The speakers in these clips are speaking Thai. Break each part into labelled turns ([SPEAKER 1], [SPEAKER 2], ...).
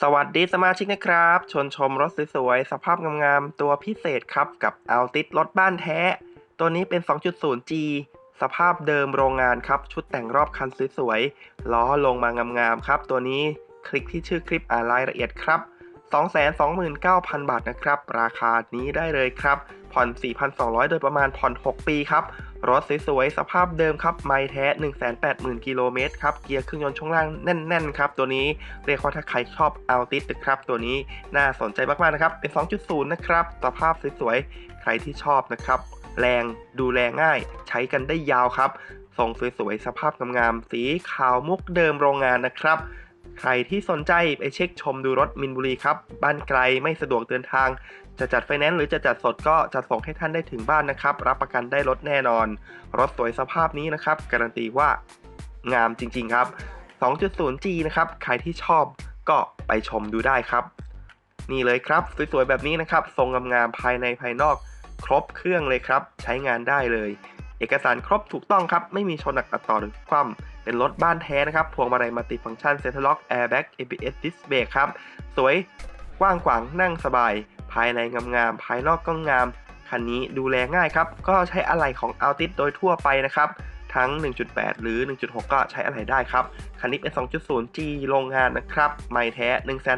[SPEAKER 1] สวัสดีสมาชิกนะครับชวนชมรถสวยๆ สภาพงามๆ ตัวพิเศษครับกับเอาติดรถบ้านแท้ ตัวนี้เป็น 2.0G สภาพเดิมโรงงานครับ ชุดแต่งรอบคันสวยๆ ล้อลงมางามๆ ครับ ตัวนี้คลิกที่ชื่อคลิปอ่านรายละเอียดครับ 229,000 บาทนะครับ ราคานี้ได้เลยครับ ผ่อน 4,200 โดยประมาณผ่อน 6 ปีครับ รถสวยๆ สภาพเดิมครับ ไม่แท้ 180,000 กิโลเมตรครับ เกียร์เครื่องยนต์ช่วงล่างแน่น ๆ ครับ ตัวนี้เรียกว่าถ้าใครชอบเอาติดนะครับ ตัวนี้น่าสนใจมากๆนะครับ เป็น 2.0 นะครับ สภาพสวยๆ ใครที่ชอบนะครับ แรงดูแลง่าย ใช้กันได้ยาวครับทรงสวยๆ สภาพงามๆ สีขาวมุกเดิมโรงงานนะครับ ใครที่สนใจไปเช็คชมดูรถมินบุรีครับ บ้านไกลไม่สะดวกเดินทาง จะจัดไฟแนนซ์หรือจะจัดสดก็จะส่งให้ท่านได้ถึงบ้านนะครับ รับประกันได้รถแน่นอน รถสวยสภาพนี้นะครับ การันตีว่างามจริง ๆ ครับ 2.0G นะครับ ใครที่ชอบก็ไปชมดูได้ครับ นี่เลยครับ สวยๆแบบนี้นะครับ ทรงงามๆภายในภายนอก ครบเครื่องเลยครับ ใช้งานได้เลย เอกสารครบถูกต้องครับ ไม่มีชนหนักตัดต่อหรือคว่ำเป็นรถบ้านแท้นะครับ พวงมาลัยมัลติฟังก์ชันเซ็นทรัลล็อกแอร์แบ็ก ABS Disc Brake ครับ สวยกว้างขวางนั่งสบาย ภายในงามๆภายนอกก็งาม คันนี้ดูแลง่ายครับ ก็ใช้อะไหล่ของ Altis โดยทั่วไปนะครับ ทั้ง 1.8 หรือ 1.6 ก็ใช้อะไหล่ได้ครับ คันนี้เป็น 2.0G โรงงานนะครับ ไม่แท้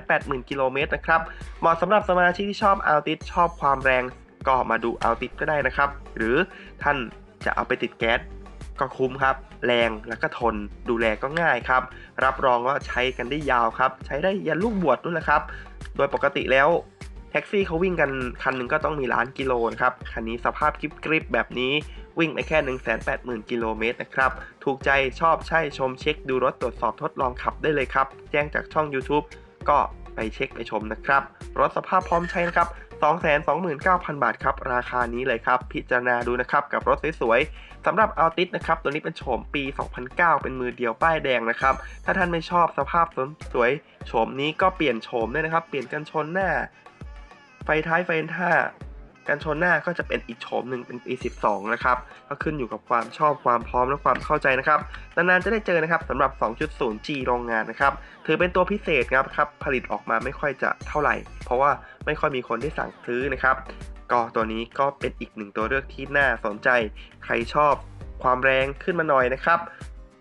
[SPEAKER 1] 180,000 กิโลเมตรนะครับ เหมาะสำหรับสมาชิกที่ชอบ Altis ชอบความแรงก็มาดู Altis ก็ได้นะครับ หรือท่าน จะเอาไปติดแก๊สก็คุ้มครับ แรงแล้วก็ทนดูแลก็ง่ายครับ รับรองว่าใช้กันได้ยาวครับ ใช้ได้ยันลูกบวชด้วยนะครับ โดยปกติแล้วแท็กซี่เขาวิ่งกันคันหนึ่งก็ต้องมีล้านกิโลนะครับ คันนี้สภาพกริบกริบแบบนี้วิ่งไปแค่ 180,000 กิโลเมตรนะครับ ถูกใจชอบใช่ชมเช็คดูรถตรวจสอบทดลองขับได้เลยครับ แจ้งจากช่อง YouTube ก็ไปเช็คไปชมนะครับ รถสภาพพร้อมใช้นะครับ 229,000 บาทครับ ราคานี้เลยครับ พิจารณาดูนะครับ กับรถสวยๆสำหรับอัลติสนะครับ ตัวนี้เป็นโฉมปี 2009 เป็นมือเดียวป้ายแดงนะครับ ถ้าท่านไม่ชอบสภาพสวยๆโฉมนี้ก็เปลี่ยนโฉมได้นะครับ เปลี่ยนกันชนหน้า ไฟท้ายไฟหน้า กันชนหน้าก็จะเป็นอีกโฉมหนึ่งเป็นปี 12 นะครับ ก็ขึ้นอยู่กับความชอบความพร้อมและความเข้าใจนะครับ นานๆจะได้เจอนะครับสำหรับ 2.0G โรงงานนะครับ ถือเป็นตัวพิเศษครับครับ ผลิตออกมาไม่ค่อยจะเท่าไหร่ เพราะว่าไม่ค่อยมีคนที่สั่งซื้อนะครับ ก็ตัวนี้ก็เป็นอีกหนึ่งตัวเลือกที่น่าสนใจ ใครชอบความแรงขึ้นมาหน่อยนะครับ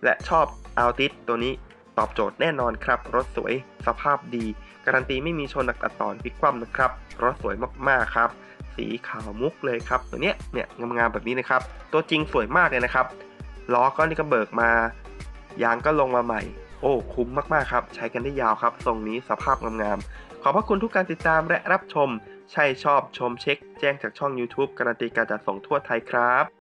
[SPEAKER 1] และชอบอัลติสตัวนี้ตอบโจทย์แน่นอนครับ รถสวยสภาพดี การันตีไม่มีชนหนักตัดตอนพลิกคว่ำนะครับ รถสวยมากๆครับ สีขาวมุกเลยครับตัวเนี้ยเนี่ยงามๆแบบนี้นะครับ ตัวจริงสวยมากเลยนะครับล้อก็นี่ก็เบิกมายางก็ลงมาใหม่ โอ้คุ้มมากๆครับใช้กันได้ยาวครับทรงนี้สภาพงามๆขอบพระคุณทุกการติดตามและรับชม ใช่ชอบชมเช็ค แจ้งจากช่อง YouTube การันตีการจัดส่งทั่วไทยครับ